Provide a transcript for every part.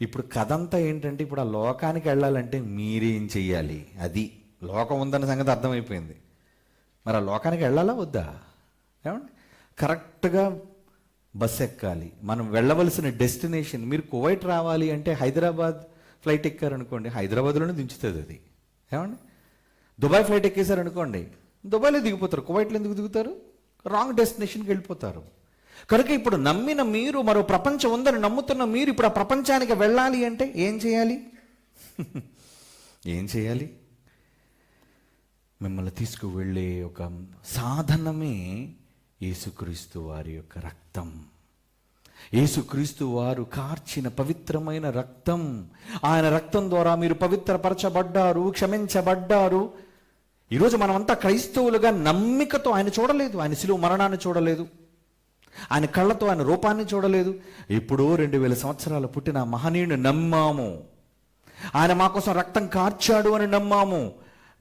ఇప్పుడు కథ అంతా ఏంటంటే ఇప్పుడు ఆ లోకానికి వెళ్ళాలంటే మీరేం చెయ్యాలి? అది లోకం ఉందన్న సంగతి అర్థమైపోయింది. మరి ఆ లోకానికి వెళ్ళాలా వద్దా? ఏమండి? కరెక్ట్గా బస్ ఎక్కాలి. మనం వెళ్ళవలసిన డెస్టినేషన్. మీరు కువైట్ రావాలి అంటే హైదరాబాద్ ఫ్లైట్ ఎక్కారనుకోండి హైదరాబాద్లోనే దించుతుంది అది. ఏమండి? దుబాయ్ ఫ్లైట్ ఎక్కేశారనుకోండి దుబాయ్లో దిగిపోతారు. కువైట్లో ఎందుకు దిగుతారు? రాంగ్ డెస్టినేషన్కి వెళ్ళిపోతారు. కనుక ఇప్పుడు నమ్మిన మీరు మరో ప్రపంచం ఉందని నమ్ముతున్న మీరు ఇప్పుడు ఆ ప్రపంచానికి వెళ్ళాలి అంటే ఏం చేయాలి? ఏం చేయాలి? మిమ్మల్ని తీసుకువెళ్ళే ఒక సాధనమే యేసుక్రీస్తు వారి యొక్క రక్తం. యేసుక్రీస్తు వారు కార్చిన పవిత్రమైన రక్తం. ఆయన రక్తం ద్వారా మీరు పవిత్రపరచబడ్డారు క్షమించబడ్డారు. ఈరోజు మనమంతా క్రైస్తవులుగా నమ్మికతో ఆయన చూడలేదు ఆయన శిలువ మరణాన్ని చూడలేదు. ఆయన కళ్ళతో ఆయన రూపాన్ని చూడలేదు. ఇప్పుడు రెండు వేల సంవత్సరాలు పుట్టిన మహనీయుని నమ్మాము. ఆయన మా కోసం రక్తం కార్చాడు అని నమ్మాము.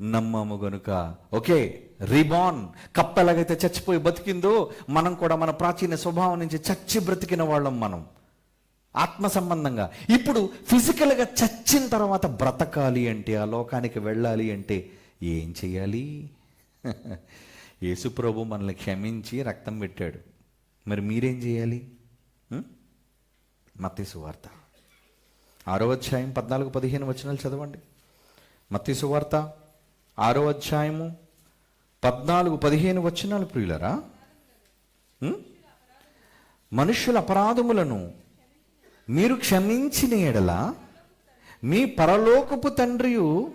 నమ్మాము గనుక ఓకే రీబాన్ కప్ప ఎలాగైతే చచ్చిపోయి బతికిందో మనం కూడా మన ప్రాచీన స్వభావం నుంచి చచ్చి బ్రతికిన వాళ్ళం మనం. ఆత్మ సంబంధంగా. ఇప్పుడు ఫిజికల్గా చచ్చిన తర్వాత బ్రతకాలి అంటే ఆ లోకానికి వెళ్ళాలి అంటే ఏం చేయాలి యేసుప్రభు మనల్ని క్షమించి రక్తం పెట్టాడు. మరి మీరేం చేయాలి? మత్తయి సువార్త ఆరో అధ్యాయం పద్నాలుగు పదిహేను వచనాలు చదవండి. మత్తయి సువార్త ఆరో అధ్యాయము పద్నాలుగు పదిహేను వచనాలు ప్రియులరా? ఉం? మనుష్యుల అపరాధములను మీరు క్షమించిన ఎడల మీ పరలోకపు తండ్రియు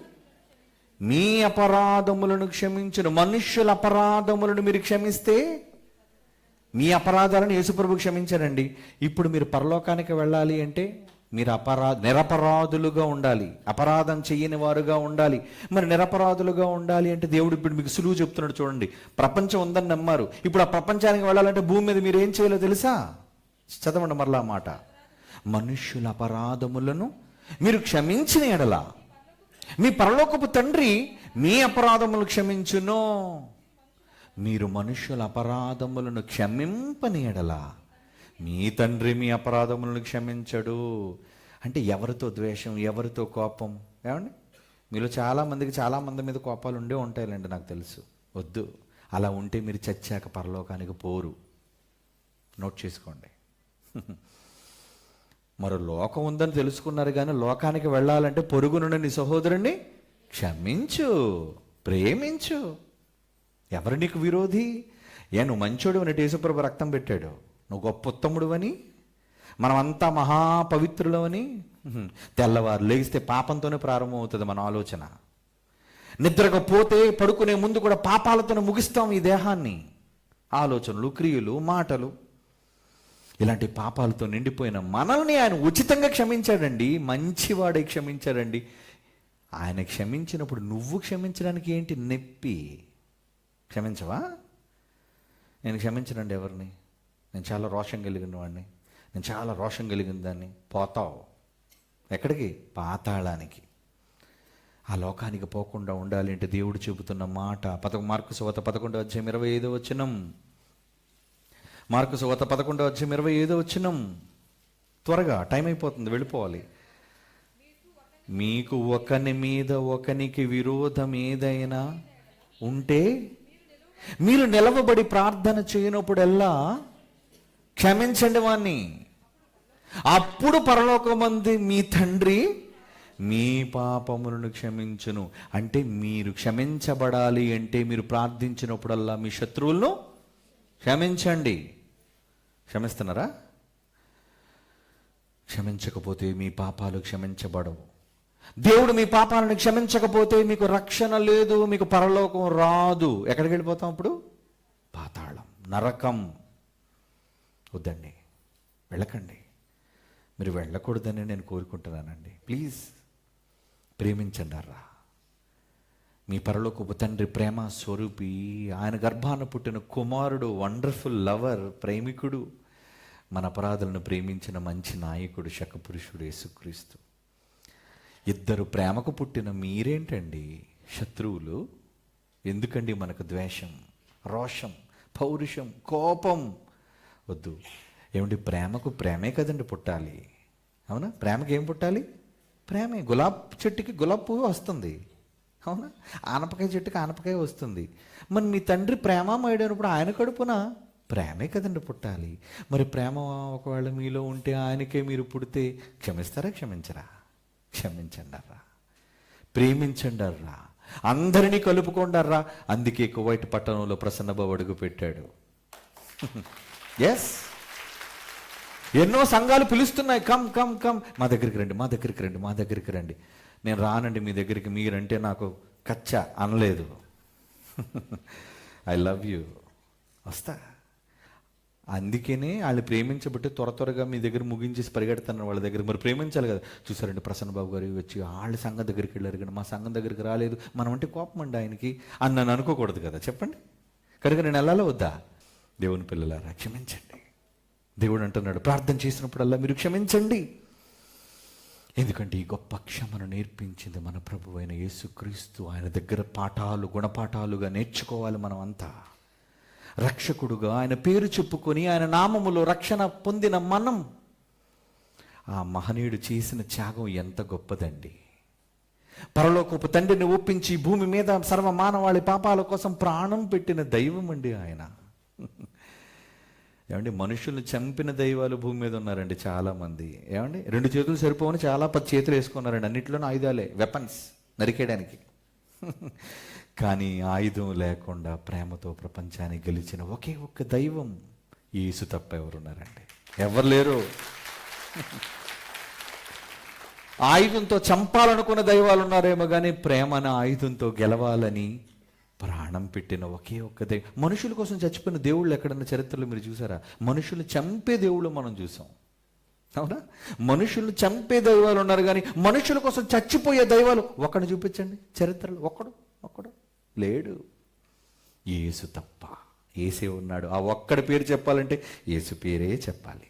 మీ అపరాధములను క్షమించును. మనుష్యుల అపరాధములను మీరు క్షమిస్తే మీ అపరాధాలను యేసుప్రభు క్షమించారండి. ఇప్పుడు మీరు పరలోకానికి వెళ్ళాలి అంటే మీరు అపరా నిరపరాధులుగా ఉండాలి. అపరాధం చేయని వారుగా ఉండాలి. మరి నిరపరాధులుగా ఉండాలి అంటే దేవుడు ఇప్పుడు మీకు సులువు చెప్తున్నాడు చూడండి. ప్రపంచం ఉందని నమ్మారు. ఇప్పుడు ఆ ప్రపంచానికి వెళ్ళాలంటే భూమి మీద మీరు ఏం చేయాలో తెలుసా? చదవండి మరలా మాట. మనుష్యుల అపరాధములను మీరు క్షమించిన ఎడలా మీ పరలోకపు తండ్రి మీ అపరాధములు క్షమించును. మీరు మనుష్యుల అపరాధములను క్షమింపని ఎడల. మీ తండ్రి మీ అపరాధములను క్షమించడు. అంటే ఎవరితో ద్వేషం ఎవరితో కోపం? ఏమండి? మీలో చాలామందికి చాలామంది చాలా మంది మీద కోపాలు ఉండే ఉంటాయిలేండి నాకు తెలుసు. వద్దు. అలా ఉంటే మీరు చచ్చాక పరలోకానికి పోరు. నోట్ చేసుకోండి. మరో లోకం ఉందని తెలుసుకున్నారు కానీ లోకానికి వెళ్ళాలంటే పొరుగునున్న నీ సహోదరుణ్ణి. క్షమించు. ప్రేమించు. ఎవరు నీకు విరోధి? ఏ నువ్వు మంచోడు అని యేసుప్రభు రక్తం పెట్టాడు. నువ్వు గొప్ప ఉత్తముడు అని మనమంతా మహాపవిత్రులు అని తెల్లవారు లేగిస్తే పాపంతోనే ప్రారంభమవుతుంది మన ఆలోచన. నిద్రకు పోతే పడుకునే ముందు కూడా పాపాలతోనే ముగిస్తాం ఈ దేహాన్ని. ఆలోచనలు క్రియలు మాటలు. ఇలాంటి పాపాలతో నిండిపోయిన మనల్ని ఆయన ఉచితంగా క్షమించాడండి. మంచివాడే క్షమించాడండి. ఆయన క్షమించినప్పుడు నువ్వు క్షమించడానికి ఏంటి నొప్పి? క్షమించవా? నేను క్షమించనండి ఎవరిని. నేను చాలా రోషం కలిగిన వాడిని నేను చాలా రోషం కలిగిన దాన్ని. పోతావు. ఎక్కడికి? పాతాళానికి. ఆ లోకానికి పోకుండా ఉండాలి అంటే దేవుడు చెబుతున్న మాట. పదక మార్కు సువత పదకొండు అధ్యాయం ఇరవై ఐదో వచ్చినం మార్కు సువత పదకొండో అధ్యాయం ఇరవై ఐదో వచ్చినం త్వరగా టైం అయిపోతుంది వెళ్ళిపోవాలి. మీకు ఒకని మీద ఒకనికి విరోధం ఏదైనా ఉంటే మీరు నిలవబడి ప్రార్థన చేయనప్పుడల్లా క్షమించండి వాణ్ణి. అప్పుడు పరలోకమంది మీ తండ్రి మీ పాపములను క్షమించును. అంటే మీరు క్షమించబడాలి అంటే మీరు ప్రార్థించినప్పుడల్లా మీ శత్రువులను క్షమించండి. క్షమిస్తున్నారా? క్షమించకపోతే మీ పాపాలు క్షమించబడవు. దేవుడు మీ పాపాలను క్షమించకపోతే మీకు రక్షణ లేదు మీకు పరలోకం రాదు. ఎక్కడికి వెళ్ళిపోతాం అప్పుడు? పాతాళం నరకం. వద్దండి వెళ్ళకండి. మీరు వెళ్ళకూడదని నేను కోరుకుంటున్నానండి. ప్లీజ్ ప్రేమించండి అర్రా. మీ పరలోకపు తండ్రి ప్రేమ స్వరూపి ఆయన గర్భాన పుట్టిన కుమారుడు వండర్ఫుల్ లవర్ ప్రేమికుడు మన అపరాధులను ప్రేమించిన మంచి నాయకుడు శకపురుషుడు యేసుక్రీస్తు. ఇద్దరు ప్రేమకు పుట్టిన మీరేంటండి? శత్రువులు? ఎందుకండి మనకు ద్వేషం రోషం పౌరుషం కోపం? వద్దు. ఏమండి ప్రేమకు ప్రేమే కదండి పుట్టాలి. అవునా? ప్రేమకి ఏం పుట్టాలి? ప్రేమే. గులాబ్ చెట్టుకి గులాబ్ పువ్వు వస్తుంది. అవునా? ఆనపకాయ చెట్టుకి ఆనపకాయ వస్తుంది. మరి మీ తండ్రి ప్రేమమయుడైనప్పుడు ఆయన కడుపున ప్రేమే కదండి పుట్టాలి. మరి ప్రేమ ఒకవేళ మీలో ఉంటే ఆయనకే మీరు పుడితే క్షమిస్తారా క్షమించరా? క్షమించండర్రా. ప్రేమించండర్రా. అందరినీ కలుపుకోండర్రా. అందుకే కువైట్ పట్టణంలో ప్రసన్నబాబు అడుగు పెట్టాడు. ఎస్ ఎన్నో సంఘాలు పిలుస్తున్నాయి. కమ్ కమ్ కమ్ మా దగ్గరికి రండి మా దగ్గరికి రండి మా దగ్గరికి రండి. నేను రానండి మీ దగ్గరికి. మీరంటే నాకు కచ్చ అనలేదు. ఐ లవ్ యూ వస్తా. అందుకనే వాళ్ళు ప్రేమించబట్టి త్వర త్వరగా మీ దగ్గర ముగించేసి పరిగెడుతున్నారు వాళ్ళ దగ్గర. మరి ప్రేమించాలి కదా. చూసారండి ప్రసన్న బాబు గారు వచ్చి వాళ్ళ సంఘం దగ్గరికి వెళ్ళారు కానీ మా సంఘం దగ్గరికి రాలేదు. మనం అంటే కోపం అండి ఆయనకి. అని నన్ను అనుకోకూడదు కదా. చెప్పండి. కనుక నేను వెళ్ళాలో వద్దా? దేవుని పిల్లలారా క్షమించండి. దేవుడు అంటున్నాడు ప్రార్థన చేసినప్పుడల్లా మీరు క్షమించండి. ఎందుకంటే ఈ గొప్ప క్షమను నేర్పించింది మన ప్రభు అయిన యేసుక్రీస్తు. ఆయన దగ్గర పాఠాలు గుణపాఠాలుగా నేర్చుకోవాలి మనం అంతా రక్షకుడుగా ఆయన పేరు చెప్పుకొని ఆయన నామములో రక్షణ పొందిన మనం. ఆ మహనీయుడు చేసిన త్యాగం ఎంత గొప్పదండి. పరలోకపు తండ్రిని ఒప్పించి భూమి మీద సర్వ మానవాళి పాపాల కోసం ప్రాణం పెట్టిన దైవం అండి ఆయన. ఏమండి మనుషుల్ని చంపిన దైవాలు భూమి మీద ఉన్నారండి చాలామంది. ఏమండి రెండు చేతులు సరిపోవని చాలా పది చేతులు వేసుకున్నారండి అన్నింటిలోనూ ఆయుధాలే వెపన్స్ నరికేయడానికి. కానీ ఆయుధం లేకుండా ప్రేమతో ప్రపంచాన్ని గెలిచిన ఒకే ఒక్క దైవం యేసు తప్ప ఎవరున్నారండి? ఎవరు లేరు? ఆయుధంతో చంపాలనుకున్న దైవాలు ఉన్నారేమో కానీ ప్రేమను ఆయుధంతో గెలవాలని ప్రాణం పెట్టిన ఒకే ఒక్క దైవం. మనుషుల కోసం చచ్చిపోయిన దేవుళ్ళు ఎక్కడన్నా చరిత్రలో మీరు చూసారా? మనుషులు చంపే దేవుళ్ళు మనం చూసాం. అవునా? మనుషులు చంపే దైవాలు ఉన్నారు కానీ మనుషుల కోసం చచ్చిపోయే దైవాలు ఒకడు చూపించండి. చరిత్రలో ఒక్కడు ఒక్కడు లేడు. ఏసు తప్ప. ఏసే ఉన్నాడు. ఆ ఒక్కడి పేరు చెప్పాలంటే ఏసు పేరే చెప్పాలి.